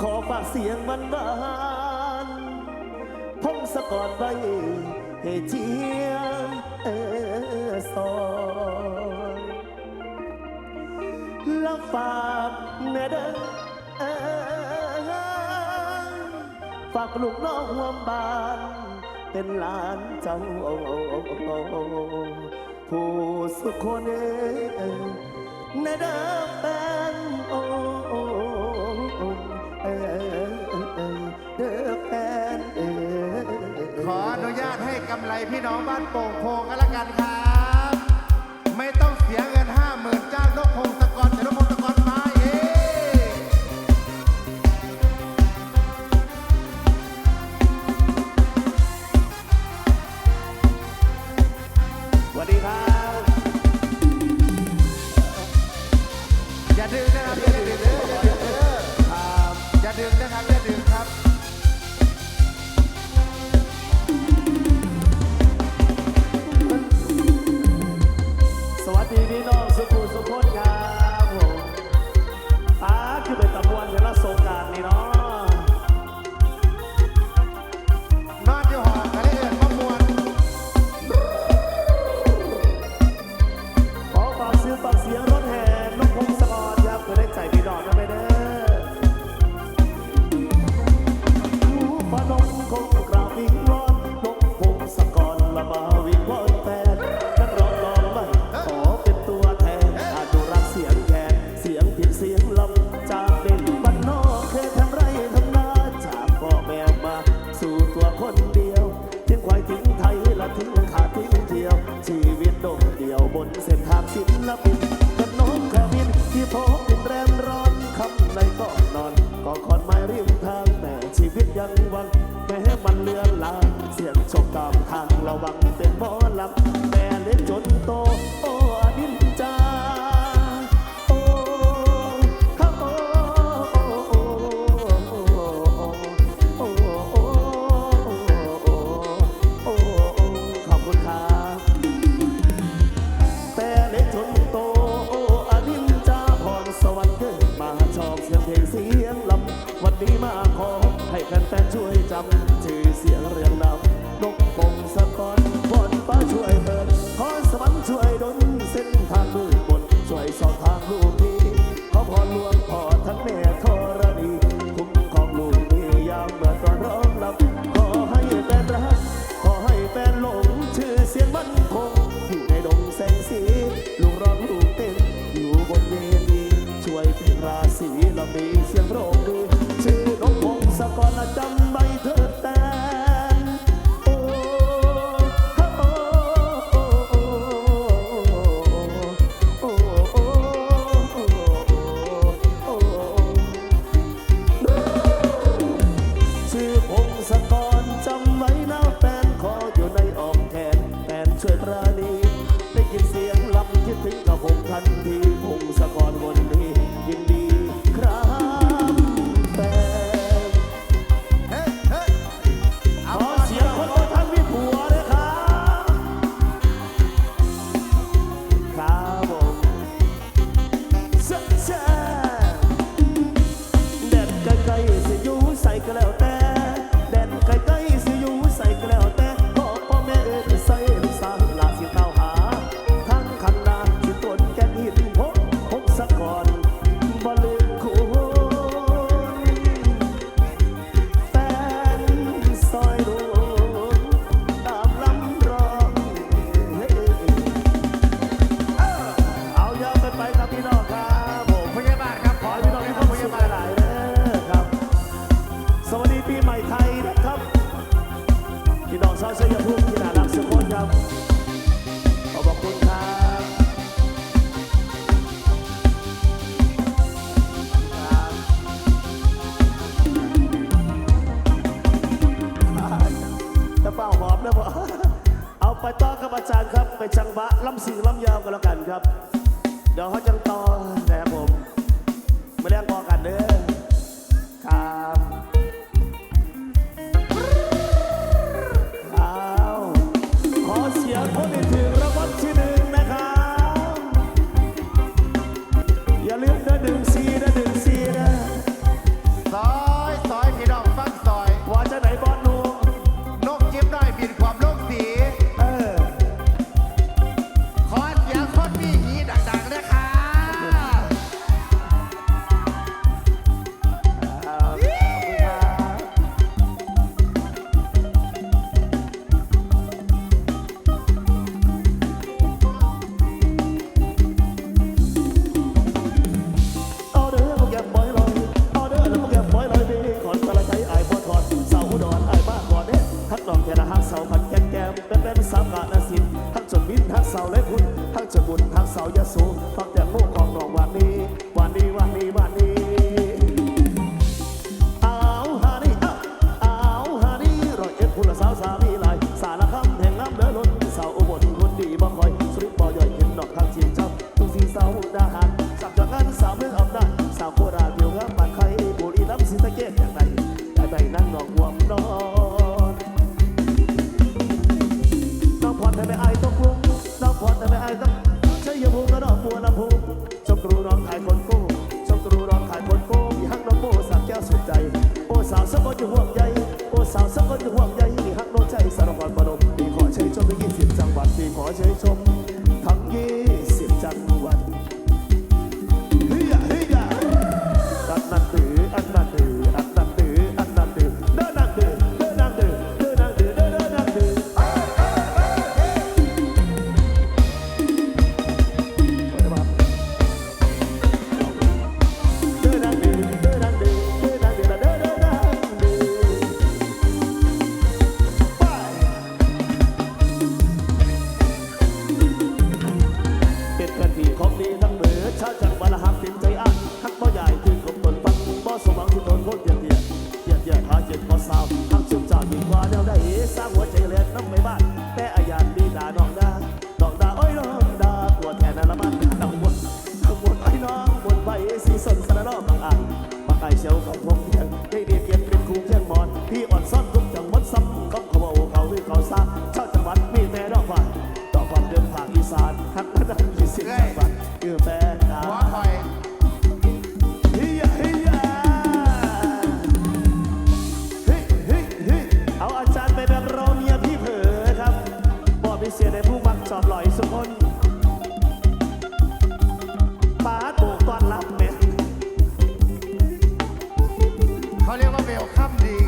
ขอฝากเสียงบันดานพงสะกดไว้เฮเจียนเออสอนแล้วฝากแนเด้อฝากลูกน้องหวมบาน เป็นหลานเจ้าผู้สุขคนเออแม่เด้อแฟนโอำไรพี่น้องบ้านโป่งโพกันละกันครับ ไม่ต้องเสียเงินห้าหมื่นจ้างนกพง say a Saja. amei.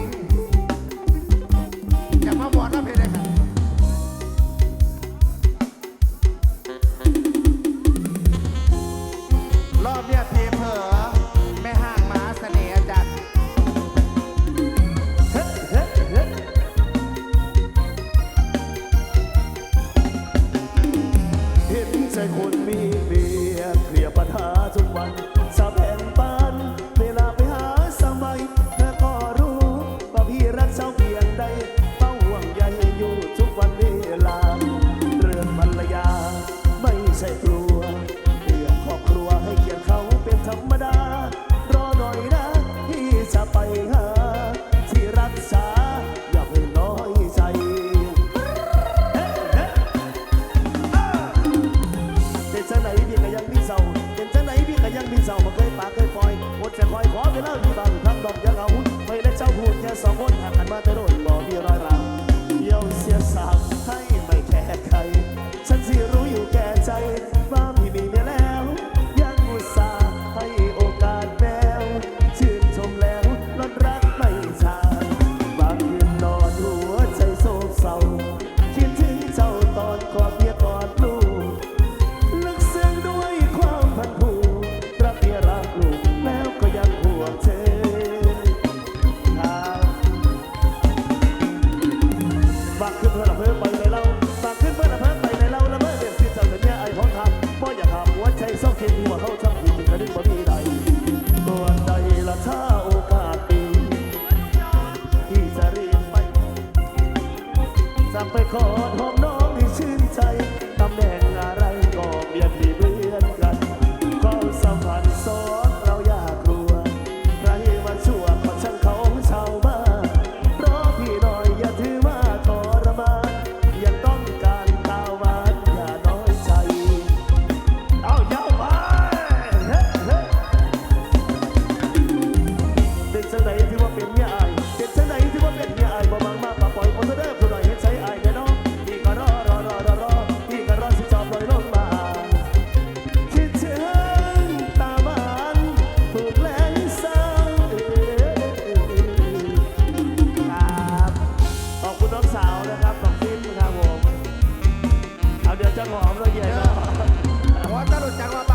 จ้าบ่เคยปากเคยปล่อยอดจะคอยขอเวลาอยู่บ้างทำดอกยังเอาหุ้นไปและเจ้าพูดแค่สองคนห่างกันมาแต่โดน หอมเลยใหญ่มาตลกจังว่า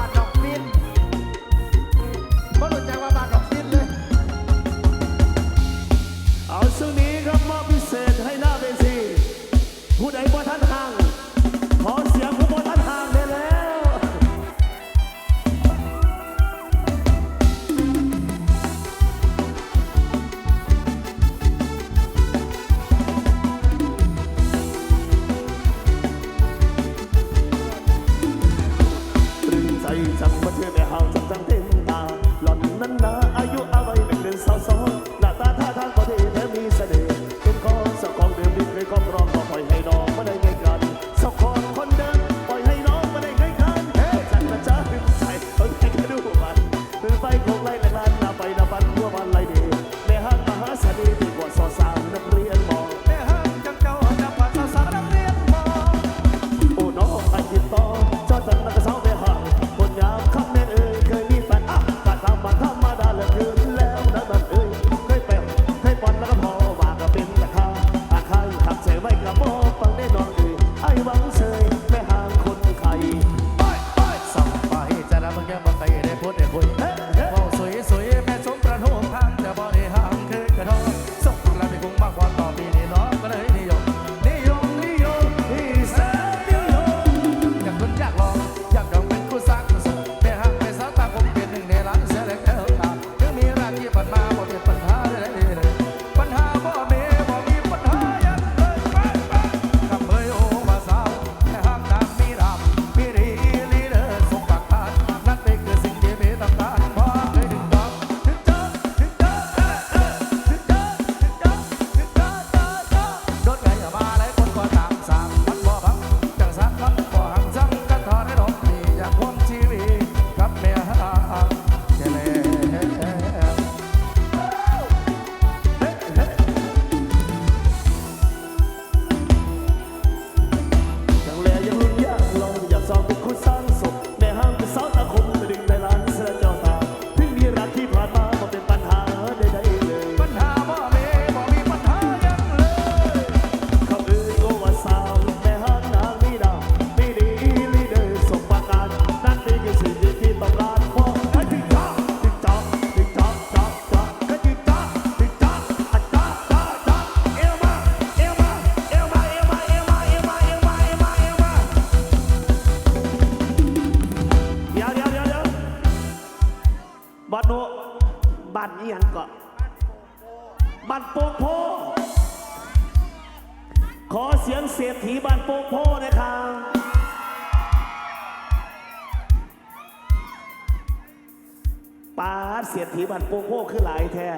ป้าดเศรษฐีบ้านโป่งโพคือหลายแท้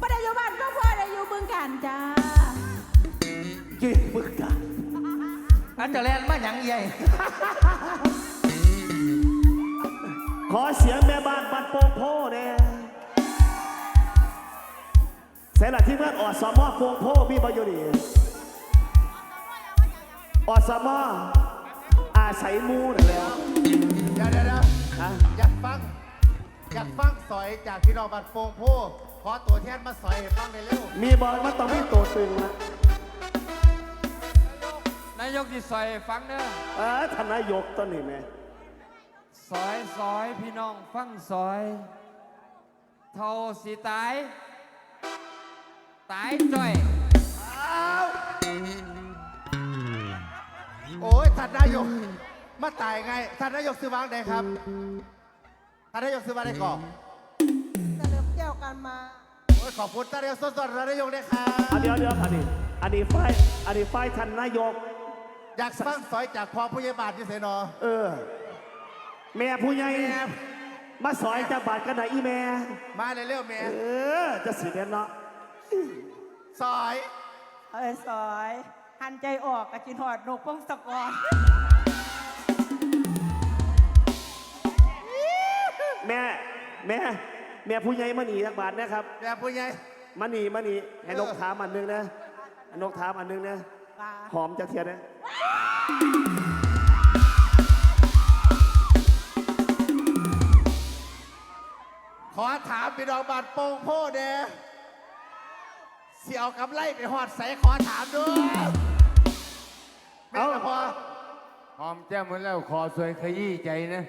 บ่ได้อยู่บ้านก็พ่อได้อยู่บึงการจ้ายืนมึกกันอันจะแลนมาหยังใหญ่ ขอเสียงแม่บ้านบ้านโป่งโพเนี่ยเสร็จละที่เมื่อนออดสมอโป่งโพมีประโยชน์ดีออดสมออาศัยหมูนั่นแหล้วเดี๋ยวเดี๋ยวเดี๋ยวฮะอยากฟัง อยากฟังสอยจากพี่น้องบ้านโป่งโพขอตัวแทนมาสอยให้ฟังในอยเร็วมีบอลมันต้องมีตัวตึงนะนายกที่ซอยฟังเด้อเออทานนายกต้นนี่แม่ซอยซอยพี่น้องฟังซอย เท่าสิตาย ตายจ้อย โอ้ยท่านนายก มาตายไงท่านนายกซื้อวางไหนครับท่านนายกซื้อวางไหนก่อนแต่เริ่มเที่ยวกันมา โอ้ยขอบคุณท่านนายกสดๆท่านนายกด้วยครับอันเดียวเดียวอันนี้อันนี้ไฟอันนี้ไฟทันนายก อยากฟังสอยจากพ่อผู้ใหญ่บ้านที่เสนอเออ แม่ผู้ใหญ่แม่มาสอยจากบาทกันไหนอีแม่มาเลยเร็วๆแม่เออจะสิเด่นเนาะสอย เอ้ยสอย หันใจออกกับจินหอดนกพงศกรแม่แม่แม่ผู้ใหญ่มาหนีจากบาทนะครับแม่ผู้ใหญ่มาหนีมาหนีให้นกถามอันหนึงนะให้นกถามอันหนึงนะว่าหอมจะเทียนนะขอถามพี่น้องบ้านโป่งโพเด้เสี่ยวกำไรไปหอดใสขอถามด้วย แม่ละพอหอมแจ้มหมดแล้วขอสวยขยี้ใจนะ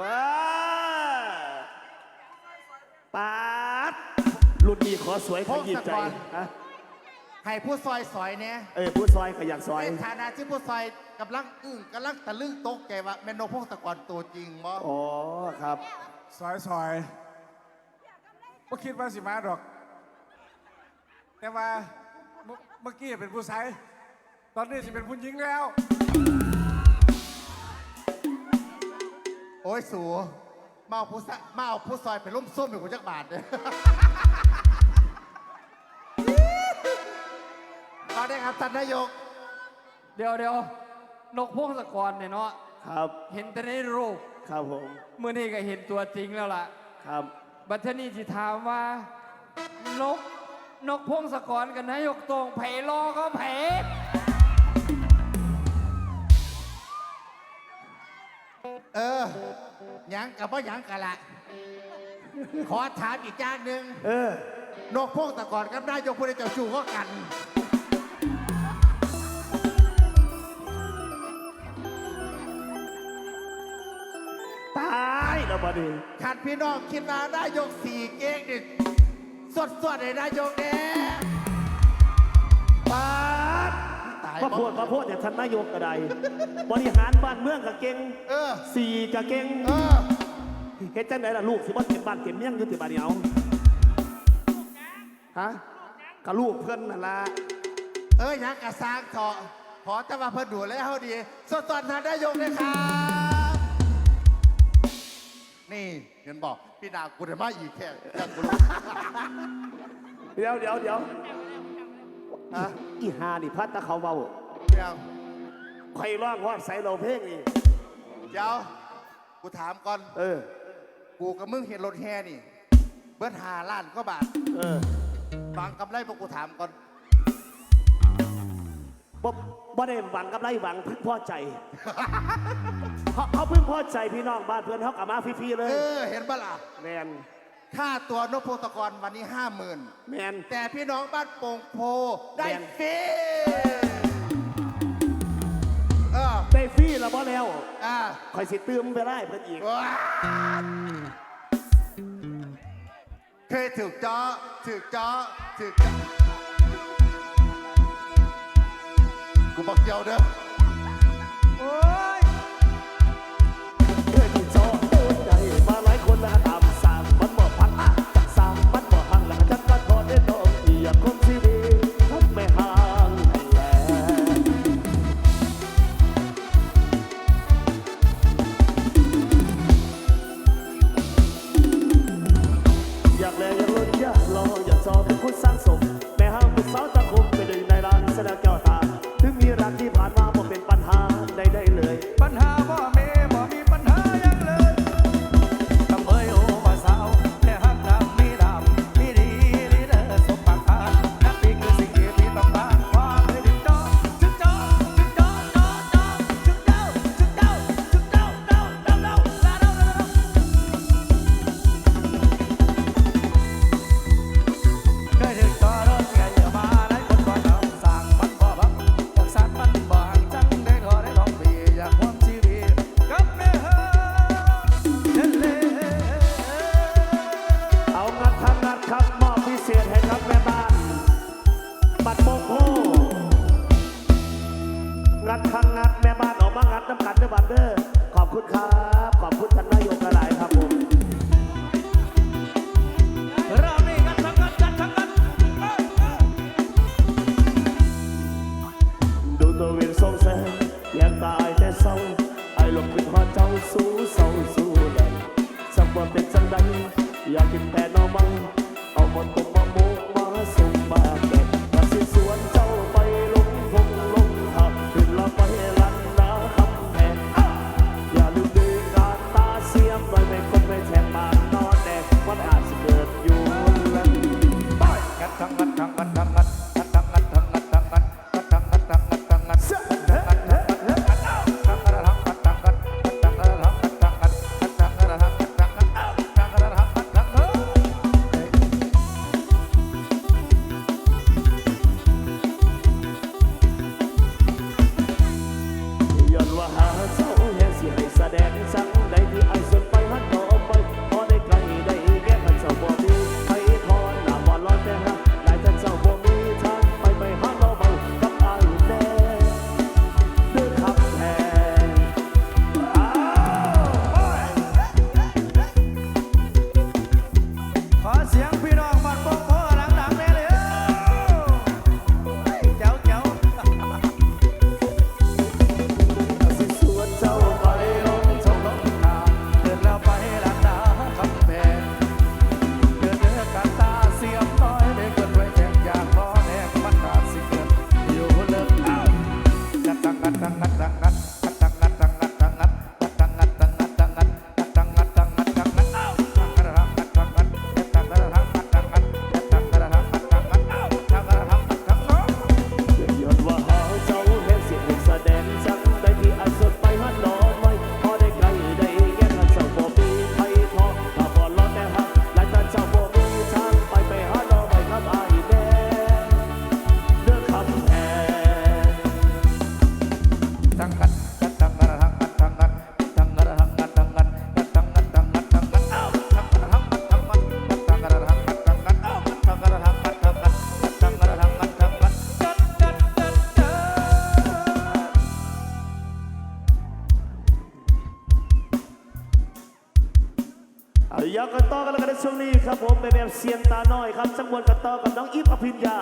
ว้าปาดรุ่นนี้ขอสวยขยี้ใจฮะให้ผู้ซอยสอยเนี่ยเออผู้ซอยขยักซอยในฐานะที่ผู้ซอยกำลังอึ้งกำลังตะลึงตกใจว่าแมนโนพงศกรตัวจริงมั้อ๋อครับซอยซอยบ่คิดว่าสิมาดอก แต่ว่าเมื่อเมื่อกี้เป็นผู้ชาย ตอนนี้สิเป็นผู้หญิงแล้ว โอ้ยสูมาเอาผู้ซะมาเอาผู้ซอยไปล้มส้มอยู่กับจักบาทเลยมาได้ครับท่านนายก เดี๋ยวเดี๋ยวนกพงศกรเนี่ยเนาะครับ เห็นแต่ในรูปครับผม เมื่อนี้ก็เห็นตัวจริงแล้วล่ะ ครับ บัดเทอนี้ที่ถามว่านกนกพงศกรกับนายกตรงไผ่รอก็ไผ่ หยังกับว่าหยังกันละขอถามอีกอย่างหนึ่งเออ นกพงศกรกับนายกผู้ใดเจ้าชู้ก็กัน ตายแล้วบัดนี้ขันพี่น้องคิดว่านายกสี่เก่งนี่สดสดเลยนายกเนี่ยปาดตายมาพูดมาพูดแต่ท่านนายกก็ได้บริหารบ้านเมืองก็เก่งเออ สี่ก็เก่งเออเฮ็ดจังไดล่ะลูกสิบ่เต็มบ้านเต็มเมืองอยู่ที่บ้านเดียวฮะก็ลูกเพิ่นนั่นล่ะเออหยังกระซางเถาะขอแต่ว่าเพิ่นดูแลเฮาดีสดสดทานนายกเลยครับ นี่เห็นบอกพี่ดากูได้มาอีกแค่แค่กูรู้ เดี๋ยวเดี๋ยวเดี๋ยว ฮะอีหานี่พัดตะเขาเว้าเดี๋ยวใครร้องฮอดใส่เราเพลงนี่เดี๋ยวกูถามก่อน เออ กูกับมึงเห็นรถแห่นี่ เบิดหาล้านก็บาทเออบางกำไรพวกกูถามก่อน บ่บ่ได้หวังกับไรหวังพึ่งพอใจเขาเขาพึ่งพอใจพี่น้องบ้านเพื่อนเขากลับมาฟรีๆเลเอย อ เห็นปะล่ะ แมน ค่าตัวนกพงศกรวันนี้ห้าหมื่นแมน แต่พี่น้องบ้านโป่งโพได้แม่น ฟรีเออได้ฟรีแล้วบ่แล้วอ่าคอยสิตื้มไปได้เพิ่นอีก ว้าวเคยถูกจ้อถูกจ้อถูกจ้อกูบอกเกี่ยวเด้อ โอ้ น่อยครับสังวนกับตอกับน้องอีฟอภิญญา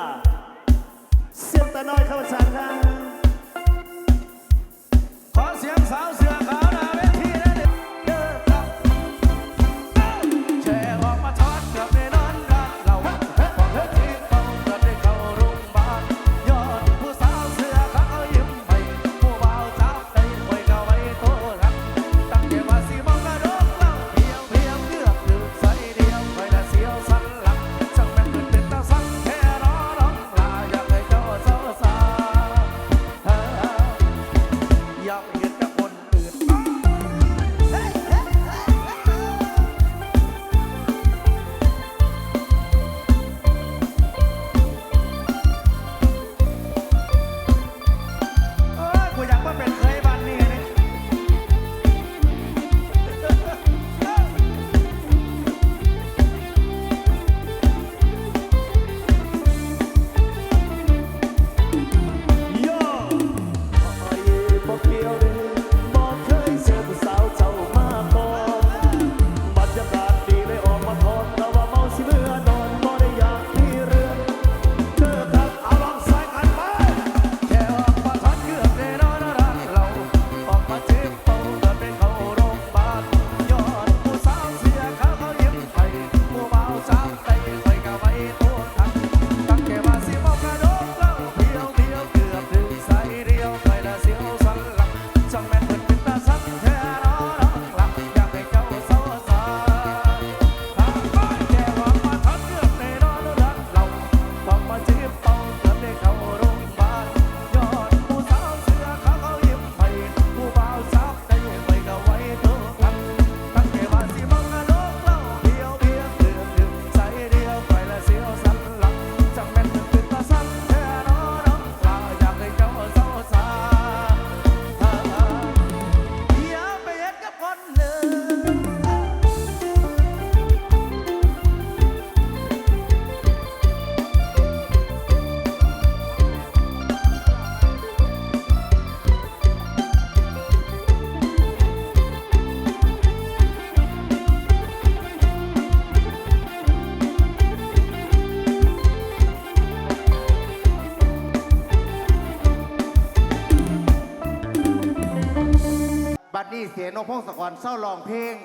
เสียนกพงศกรเศร้าร้องเพลง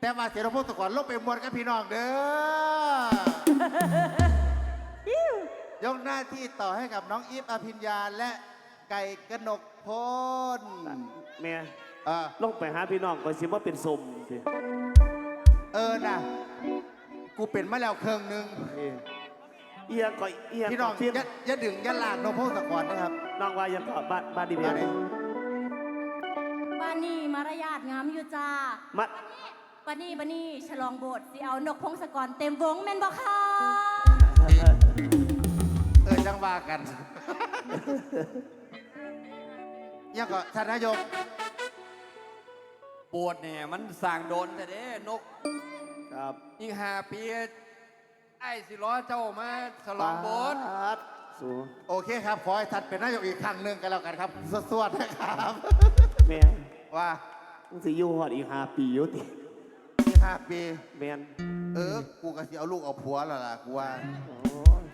แต่ว่าเสียนกพงศกรลบไปมวนกับพี่น้องเด้อยกหน้าที่ต่อให้กับน้องอีฟอภิญญาและไก่กนกพลแม่เออลงไปหาพี่น้องก่อนสิว่าเป็นสมสิเออนะกูเป็นมาแล้วเครื่องหนึงเอ้ยเอียก่อยเอียพี่น้องเพียงอย่าอย่าดึงอย่าลากนกพงศกรนะครับน้องว่ายังก็บ้านบ้านดีเบียมาเลยบ้า นนี่มารยาทงามอยู่จ้ามาบ้านนี่บ้านนี่ฉลองโบสถ์สิเอานกพงศกรเต็มวงแม่นบ่ค่ะเออจังว่ากัน ยังก็ท่านนายกปวดเนี่ยมันสั่งโดนแต่เด้นกครับอีกห้าปีไอ้สิล้อเจ้ามาสลองโบสถ์ปาดสูโอเคครับ ขอให้ท่านเป็นนายกอีกครั้งหนึ่งกันแล้วกันครับสวดๆนะครับ แม่ ว่ามึงสิอยู่ฮอดอีกห้าปีอยู่ติที่ห้าปี แม่นเออ กูก็สิเอาลูกเอาผัวแล้วล่ะกูว่า โอ้ย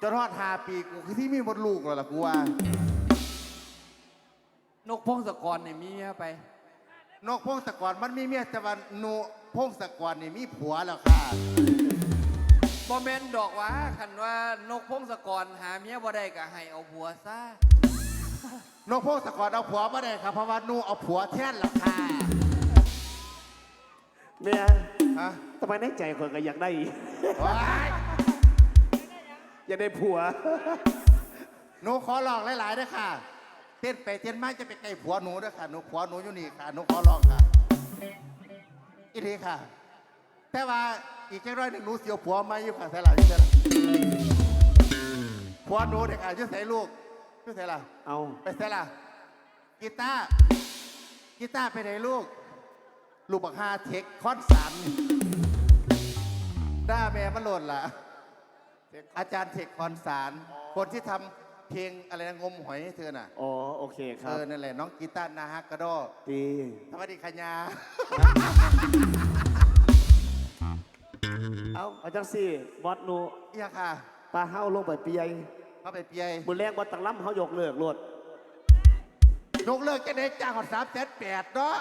จนทอดห้าปีกูคือที่มีหมดลูกแล้วล่ะกูว่า นกพงศกรเนี่ยมีเมียไป นกพงศกรมันมีเมียแต่ว่านูพงศกรนี่มีผัวแล้วค่ะบ่แม่นดอกหว่าคันว่านกพงศกรหาเมียบ่ได้ก็ให้เอาผัวซะ นกพงศกรเอาผัวมาได้ครับเพราะว่านูเอาผัวแทนแล้วค่ะแม่ฮะทำไมในใจคนก็อยากได้ว้ายอยากได้ผัว หนูขอลองหลายๆด้วยค่ะ เต้นไปเต้นมาจะไปใกล้ผัวหนูด้วยค่ะหนูผัวหนูอยู่นี่ค่ะหนูขอลองค่ะอีทีค่ะ แต่ว่าอีกแค่ร้อยหนึ่งหนูเสียวผัวมาอยู่ค่ะใส่หลังอยู่ใส่หลังผัวหนูเด็กอะอยุ่ใส่ลูก อยุ่ใส่ละเอาไปใส่ละกีตาร์กีตาร์ไปไหนลูก ลูกบักฮาเทคคอนสันด้าแม่มันหล่นละอาจารย์เทคคอนสารคนที่ทำเพลงอะไรนะงมหอยให้เธอน่ะ อ๋อ โอเคคเอรับอ นั่นแหละน้องกีตาร์นาฮักกระโดอดีสวัสดีขยาเอาเอาจังสิบอสหนูเอียค่ะ ปลาเฮ้าลงไปเปียย เข้าไปเปียยบุญแรงบอสตังล้ำเขายกเลิกโลดยกเลิกจะได้จ้างหอดสามแสนแปดเนาะ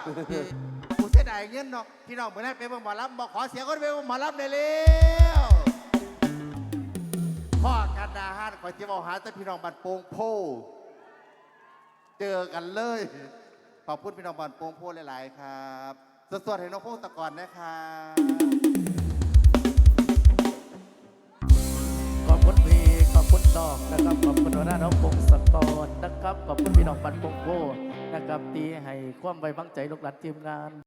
กูเสียดายเงินเนาะพี่น้องเมื่อนั้นไปเบิ่งหมอลำบอกขอเสียงคนไปเบิ่งหมอลำได้เร็วพ่อกันดาฮานขอจะบอกหาแต่พี่น้องบันโป่งโพเจอกันเลยขอบคุณพี่น้องบันโป่งโพหลาย ๆ ครับสดๆให้น้องพงศกรนะครับ นอกนะครับขอบคุณหัวหน้าน้องพงศกรนะครับขอบคุณพี่น้องปันปงโกนะครับตีให้ความไว้วางใจลูกหลานทีมงาน